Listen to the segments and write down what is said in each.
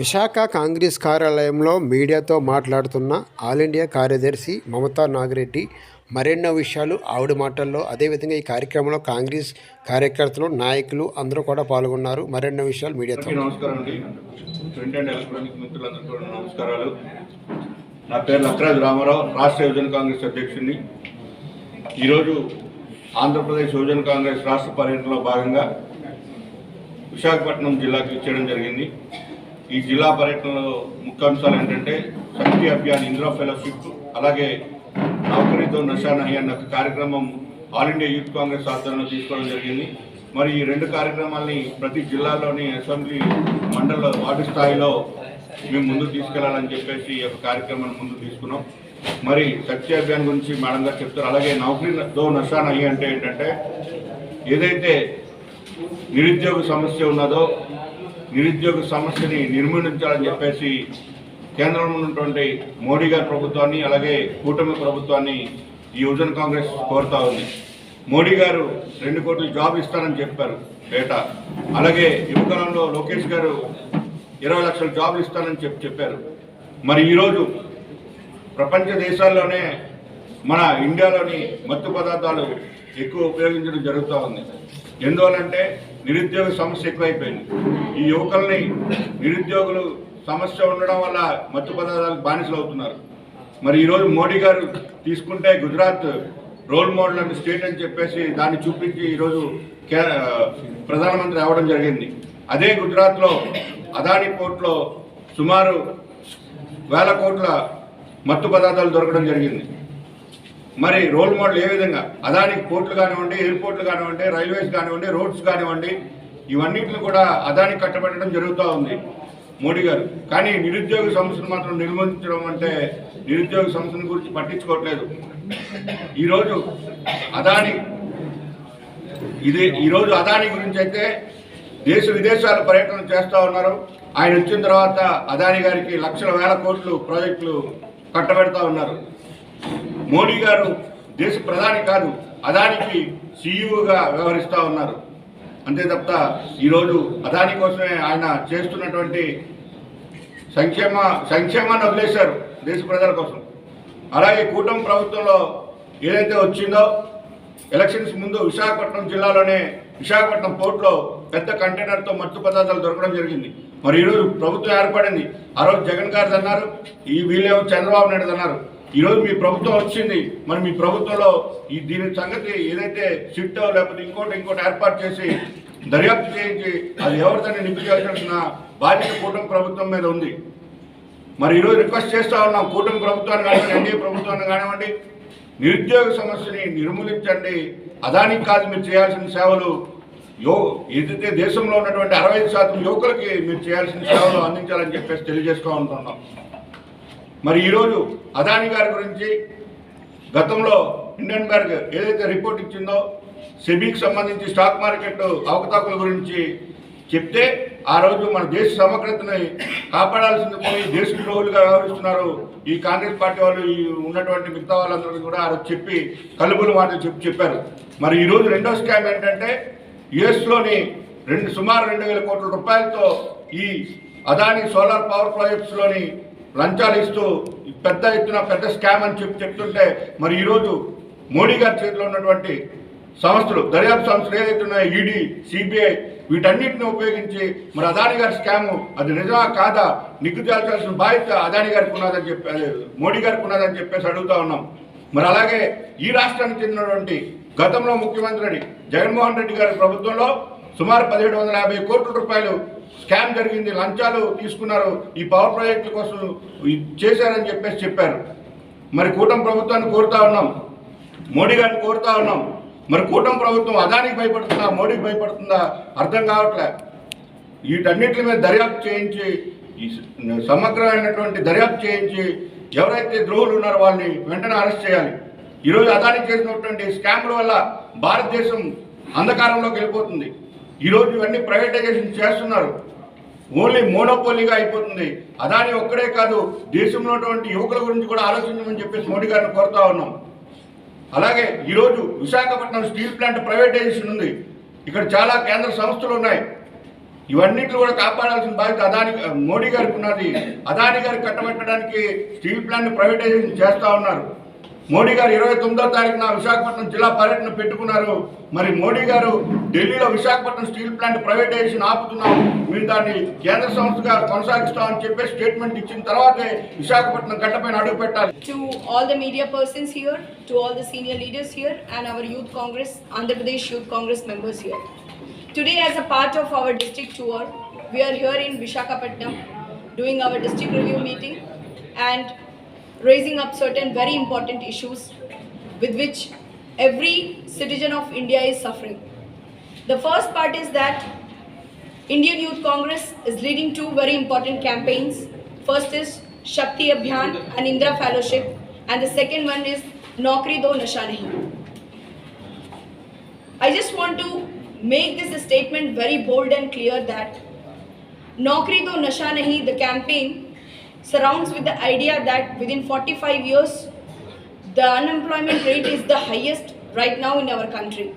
విశాఖ కాంగ్రెస్ కార్యాలయంలో మీడియాతో మాట్లాడుతున్న ఆల్ ఇండియా కార్యదర్శి మమతా నాగిరెడ్డి మరెన్నో విషయాలు ఆవిడ మాటల్లో అదేవిధంగా ఈ కార్యక్రమంలో కాంగ్రెస్ కార్యకర్తలు నాయకులు అందరూ కూడా పాల్గొన్నారు. మరెన్నో విషయాలు మీడియాతో. నమస్కారం అండి. ప్రింట్ అండ్ ఎలక్ట్రానిక్ మిత్రులందరికీ నమస్కారాలు. నా పేరు లక్రాజ్ రామారావు రాష్ట్ర యువజన కాంగ్రెస్ అధ్యక్షుడిని. ఈరోజు ఆంధ్రప్రదేశ్ యువజన కాంగ్రెస్ రాష్ట్ర పర్యటనలో భాగంగా విశాఖపట్నం జిల్లాకి ఇచ్చేయడం జరిగింది. ఈ జిల్లా పర్యటనలో ముఖ్యాంశాలు ఏంటంటే శక్తి అభియాన్ ఇందిరా ఫెలోషిప్ అలాగే నౌకరీతో నషా నహి అన్న కార్యక్రమం ఆల్ ఇండియా యూత్ కాంగ్రెస్ ఆధ్వర్యంలో తీసుకోవడం జరిగింది. మరి ఈ రెండు కార్యక్రమాల్ని ప్రతి జిల్లాలోని అసెంబ్లీ మండల వార్డు స్థాయిలో మేము ముందుకు తీసుకెళ్ళాలని చెప్పేసి ఈ యొక్క కార్యక్రమాన్ని ముందుకు తీసుకున్నాం. మరి శక్తి అభియాన్ గురించి మేడం గారు చెప్తారు. అలాగే నౌకరీతో నషా నహి అంటే ఏంటంటే ఏదైతే నిరుద్యోగ సమస్య ఉన్నదో నిరుద్యోగ సమస్యని నిర్మూలించాలని చెప్పేసి కేంద్రంలో ఉన్నటువంటి మోడీ గారి ప్రభుత్వాన్ని అలాగే కూటమి ప్రభుత్వాన్ని ఈ యువజన కాంగ్రెస్ కోరుతా ఉంది. మోడీ గారు రెండు కోట్ల జాబ్ ఇస్తానని చెప్పారు డేటా. అలాగే యువకాలంలో లోకేష్ గారు ఇరవై లక్షల జాబ్ ఇస్తానని చెప్పి చెప్పారు. మరి ఈరోజు ప్రపంచ దేశాల్లోనే మన ఇండియాలోని మత్తు పదార్థాలు ఎక్కువ ఉపయోగించడం జరుగుతూ ఉంది. ఎందువల్లంటే నిరుద్యోగ సమస్య ఎక్కువైపోయింది. ఈ యువకుల్ని నిరుద్యోగులు సమస్య ఉండడం వల్ల మత్తు పదార్థాలకు బానిసలు అవుతున్నారు. మరి ఈరోజు మోడీ గారు తీసుకుంటే గుజరాత్ రోల్ మోడల్ అని స్టేట్ అని చెప్పేసి దాన్ని చూపించి ఈరోజు కే ప్రధానమంత్రి అవ్వడం జరిగింది. అదే గుజరాత్లో అదాని పోర్ట్లో సుమారు వేల కోట్ల మత్తు పదార్థాలు దొరకడం జరిగింది. మరి రోల్ మోడల్ ఏ విధంగా? అదానికి పోర్ట్లు కానివ్వండి ఎయిర్పోర్ట్లు కానివ్వండి రైల్వేస్ కానివ్వండి రోడ్స్ కానివ్వండి ఇవన్నిటిని కూడా అదానికి కట్టబెట్టడం జరుగుతూ ఉంది. మోడీ గారు. కానీ నిరుద్యోగ సమస్యను మాత్రం నిర్మించడం అంటే నిరుద్యోగ సమస్యను గురించి పట్టించుకోవట్లేదు. ఈరోజు అదాని ఇది ఈరోజు అదాని గురించి అయితే దేశ విదేశాలు పర్యటన చేస్తూ ఉన్నారు. ఆయన వచ్చిన తర్వాత అదాని గారికి లక్షల వేల కోట్లు ప్రాజెక్టులు కట్టబెడతా ఉన్నారు. మోడీ గారు దేశ ప్రధాని కాదు అదానికి సీఈఓగా వ్యవహరిస్తూ ఉన్నారు. అంతే తప్ప ఈరోజు అదాని కోసమే ఆయన చేస్తున్నటువంటి సంక్షేమ సంక్షేమాన్ని వదిలేశారు దేశ ప్రజల కోసం. అలాగే కూటమి ప్రభుత్వంలో ఏదైతే వచ్చిందో ఎలక్షన్స్ ముందు విశాఖపట్నం జిల్లాలోనే విశాఖపట్నం పోర్టులో పెద్ద కంటైనర్తో మత్తు పదార్థాలు దొరకడం జరిగింది. మరి ఈరోజు ప్రభుత్వం ఏర్పడింది. ఆ రోజు జగన్ గారు అన్నారు ఈ వీళ్ళేమో చంద్రబాబు నాయుడు అన్నారు. ఈరోజు మీ ప్రభుత్వం వచ్చింది. మరి మీ ప్రభుత్వంలో ఈ దీని సంగతి ఏదైతే సిట్టో లేకపోతే ఇంకోటి ఇంకోటి ఏర్పాటు చేసి దర్యాప్తు చేయించి అది ఎవరితోనే నింపి చేయాల్సిన బాధ్యత కూటమి ప్రభుత్వం మీద ఉంది. మరి ఈరోజు రిక్వెస్ట్ చేస్తా ఉన్నాం కూటమి ప్రభుత్వాన్ని కానివ్వండి ఎన్డీఏ ప్రభుత్వాన్ని కానివ్వండి నిరుద్యోగ సమస్యని నిర్మూలించండి. అదానికి కాదు మీరు చేయాల్సిన సేవలు. యో ఏదైతే దేశంలో ఉన్నటువంటి అరవై శాతం యువకులకి మీరు చేయాల్సిన సేవలు అందించాలని చెప్పేసి తెలియజేసుకోవాలనుకుంటున్నాం మరి ఈరోజు అదాని గారి గురించి గతంలో ఇండియన్ బ్యాంక్ ఏదైతే రిపోర్ట్ ఇచ్చిందో సెబీకి సంబంధించి స్టాక్ మార్కెట్ అవకతవకల గురించి చెప్తే ఆ రోజు మన దేశ సమగ్రతని కాపాడాల్సింది పోయి దేశ ద్రోహులుగా వ్యవహరిస్తున్నారు ఈ కాంగ్రెస్ పార్టీ వాళ్ళు ఈ ఉన్నటువంటి మిగతా వాళ్ళందరికీ కూడా ఆ రోజు చెప్పి కలుపులు మాటలు చెప్పి చెప్పారు. మరి ఈరోజు రెండో స్కామ్ ఏంటంటే యుఎస్లోని రెండు సుమారు రెండు వేల కోట్ల రూపాయలతో ఈ అదాని సోలార్ పవర్ ప్రాజెక్ట్స్లోని లంచాలు ఇస్తూ పెద్ద ఎత్తున పెద్ద స్కామ్ అని చెప్పి చెప్తుంటే మరి ఈరోజు మోడీ గారి చేతిలో ఉన్నటువంటి సంస్థలు దర్యాప్తు సంస్థలు ఏదైతే ఉన్నాయో ఈడీ సిబిఐ వీటన్నిటిని ఉపయోగించి మరి అదాని గారి స్కాము అది నిజమా కాదా నిగ్గు తేల్చాల్సిన బాధ్యత అదాని గారికి ఉన్నదని చెప్పి మోడీ గారికి ఉన్నదని చెప్పేసి అడుగుతా ఉన్నాం. మరి అలాగే ఈ రాష్ట్రానికి చెందినటువంటి గతంలో ముఖ్యమంత్రి జగన్మోహన్ రెడ్డి గారి ప్రభుత్వంలో సుమారు పదిహేడు వందల యాభై కోట్ల రూపాయలు స్కామ్ జరిగింది లంచాలు తీసుకున్నారు ఈ పవర్ ప్రాజెక్టుల కోసం చేశారని చెప్పేసి చెప్పారు. మరి కూటమి ప్రభుత్వాన్ని కోరుతా ఉన్నాం. మోడీ గారిని కోరుతా ఉన్నాం. మరి కూటమి ప్రభుత్వం అదానికి భయపడుతుందా మోడీకి భయపడుతుందా? అర్థం కావట్లే. వీటన్నిటి మీద దర్యాప్తు చేయించి సమగ్రమైనటువంటి దర్యాప్తు చేయించి ఎవరైతే ద్రోహులు ఉన్నారో వాళ్ళని వెంటనే అరెస్ట్ చేయాలి. ఈరోజు అదానికి చేసినటువంటి స్కామ్ల వల్ల భారతదేశం అంధకారంలోకి వెళ్ళిపోతుంది. ఈరోజు ఇవన్నీ ప్రైవేటైజేషన్ చేస్తున్నారు. ఓన్లీ మోనోపోలీగా అయిపోతుంది. అదాని ఒక్కడే కాదు దేశంలో ఉన్నటువంటి యువకుల గురించి కూడా ఆలోచించమని చెప్పేసి మోడీ గారిని కోరుతా ఉన్నాం. అలాగే ఈరోజు విశాఖపట్నం స్టీల్ ప్లాంట్ ప్రైవేటైజేషన్ ఉంది. ఇక్కడ చాలా కేంద్ర సంస్థలు ఉన్నాయి. ఇవన్నిటిని కూడా కాపాడాల్సిన బాధ్యత అదాని మోడీ గారికి ఉన్నది. అదాని గారికి కట్టబెట్టడానికి స్టీల్ ప్లాంట్ ప్రైవేటైజేషన్ చేస్తూ ఉన్నారు. మోడీ గారు ఇరవై తొమ్మిదో తారీఖున విశాఖపట్నం జిల్లా పర్యటన పెట్టుకున్నారు. మరి మోడీ గారు ఢిల్లీలో విశాఖపట్నం స్టీల్ ప్లాంట్ ప్రైవేటైజేషన్ ఆపుతున్నాం. మేము దాన్ని కేంద్ర సంస్థ గారు కొనసాగిస్తామని చెప్పి స్టేట్మెంట్ ఇచ్చిన తర్వాతే విశాఖపట్నం గడ్డపైన అడుగు పెట్టాలి. We are here in vishakhapatnam doing our district review meeting and raising up certain very important issues with which every citizen of India is suffering. The first part is that Indian Youth Congress is leading two very important campaigns. First is Shakti Abhiyan and Indra Fellowship, and the second one is Naukri Do Nasha Nahi. I just want to make this statement very bold and clear that Naukri Do Nasha Nahi, the campaign, surrounds with the idea that within 45 years, the unemployment rate is the highest right now in our country.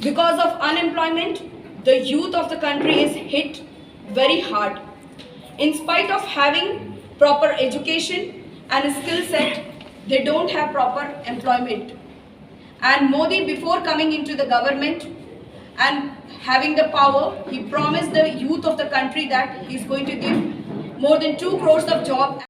Because of unemployment, the youth of the country is hit very hard. In spite of having proper education and a skill set, they don't have proper employment. And Modi, before coming into the government and having the power, he promised the youth of the country that he's going to give more than 2 crores of job